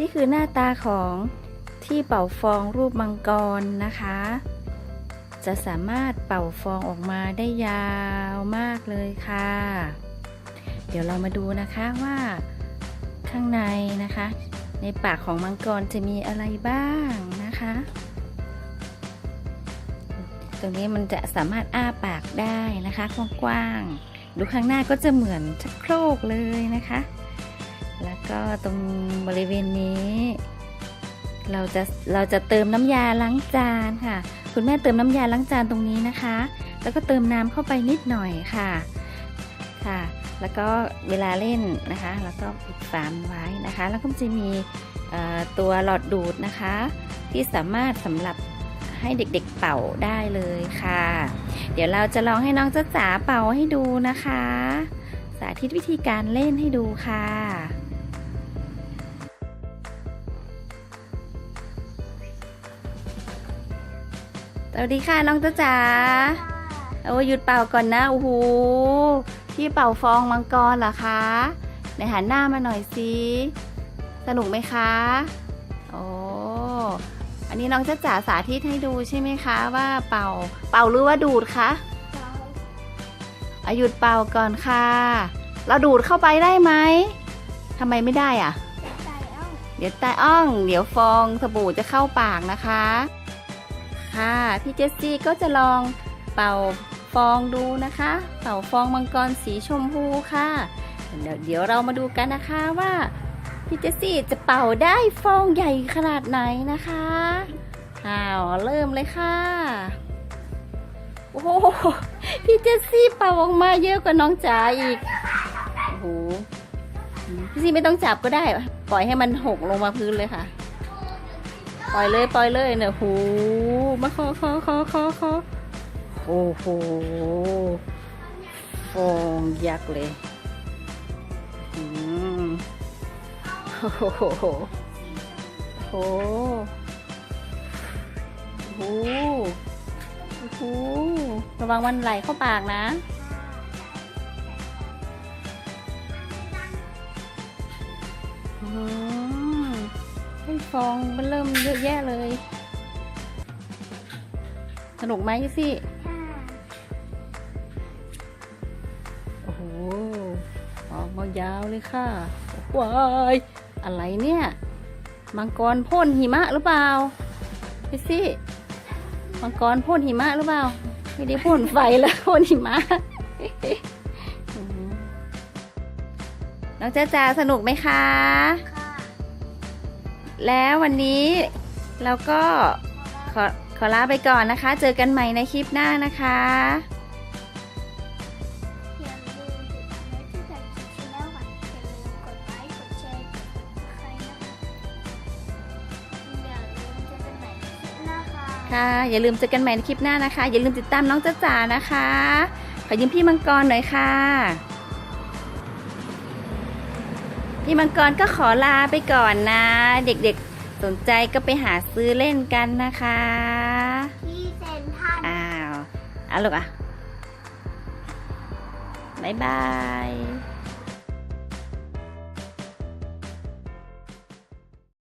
นี่คือหน้าตาของที่เป่าฟองรูปมังกรนะคะ จะสามารถเป่าฟองออกมาได้ยาวมากเลยค่ะ เดี๋ยวเรามาดูนะคะว่าข้างในนะคะ ในปากของมังกรจะมีอะไรบ้างนะคะ ตรงนี้มันจะสามารถอ้าปากได้นะคะกว้างๆดูข้างหน้าก็จะเหมือนชักโครกเลยนะคะ แล้วก็ตรงบริเวณนี้ เราจะเราจะเติมน้ำยาล้างจานค่ะ คุณแม่เติมน้ำยาล้างจานตรงนี้นะคะ แล้วก็เติมน้ำเข้าไปนิดหน่อยค่ะค่ะ แล้วก็เวลาเล่นนะคะ แล้วก็ปิดฝามไว้นะคะ แล้วก็จะมีตัวหลอดดูดนะคะ ที่สามารถสำหรับให้เด็กๆเป่าได้เลยค่ะ เดี๋ยวเราจะลองให้น้องจ้าจ๋าเป่าให้ดูนะคะ สาธิตวิธีการเล่นให้ดูค่ะ วัสดีค่ะน้องจ้าจ๋าโอ้ยหยุดเป่าก่อนนะโอ้โหพี่เป่าฟองมังกรเหรอคะไหนหันหน้ามาหน่อยสิสนุกไหมคะโอ้อันนี้น้องจ้าจ๋าสาธิตให้ดูใช่ไหมคะ ว่าเป่าเป่าหรือว่าดูดคะอาหยุดเป่าก่อนค่ะ เราดูดเข้าไปได้ไหมทำไมไม่ได้อะเดี๋ยวใต้อ่อง เดี๋ยวฟองสบู่จะเข้าปากนะคะ ค่ะ พี่เจสซี่ก็จะลองเป่าฟองดูนะคะ เป่าฟองมังกรสีชมพูค่ะ เดี๋ยวเรามาดูกันนะคะว่าพี่เจสซี่จะเป่าได้ฟองใหญ่ขนาดไหนนะคะอ้าวเริ่มเลยค่ะ โอ้โหพี่เจสซี่เป่าออกมาเยอะกว่าน้องจ๋าอีก โอ้โห พี่ซี่ไม่ต้องจับก็ได้ ปล่อยให้มันหกลงมาพื้นเลยค่ะ ล่อยเลยปล่อยเลยเนี่ยหูมาคอคอคอคอคอโอ้โหฟองยักษ์เลยอืมโอ้โหโอ้โหโอ้โหโอ้โหระวังมันไหลเข้าปากนะอืม ฟองมันเริ่มเยอะแยะเลย สนุกไหมพี่ซี่โอ้โหออกมายาวเลยค่ะว้ายอะไรเนี่ย มังกรพ่นหิมะหรือเปล่าพี่ซี่มังกรพ่นหิมะหรือเปล่า ไม่ได้พ่นไฟแล้วพ่นหิมะอืมน้องจ้าจาสนุกไหมคะ แล้ววันนี้เราก็ขอขอลาไปก่อนนะคะ เจอกันใหม่ในคลิปหน้านะคะอย่าลืมติดตามที่แฟนเพจชแนลค่ะอย่าลืมกดไลค์กดแชร์กดใครนะคะอย่าลืมเจอกันใหม่ในคลิปหน้าค่ะค่ะอย่าลืมเจอกันใหม่ในคลิปหน้านะคะ อย่าลืมติดตามน้องจ้าจ๋านะคะ ขอยืมพี่มังกรหน่อยค่ะ พี่มังกรก็ขอลาไปก่อนนะ เด็กๆสนใจก็ไปหาซื้อเล่นกันนะคะที่เซ็นทรัลอ้าวอะลูกอะ บ๊ายบาย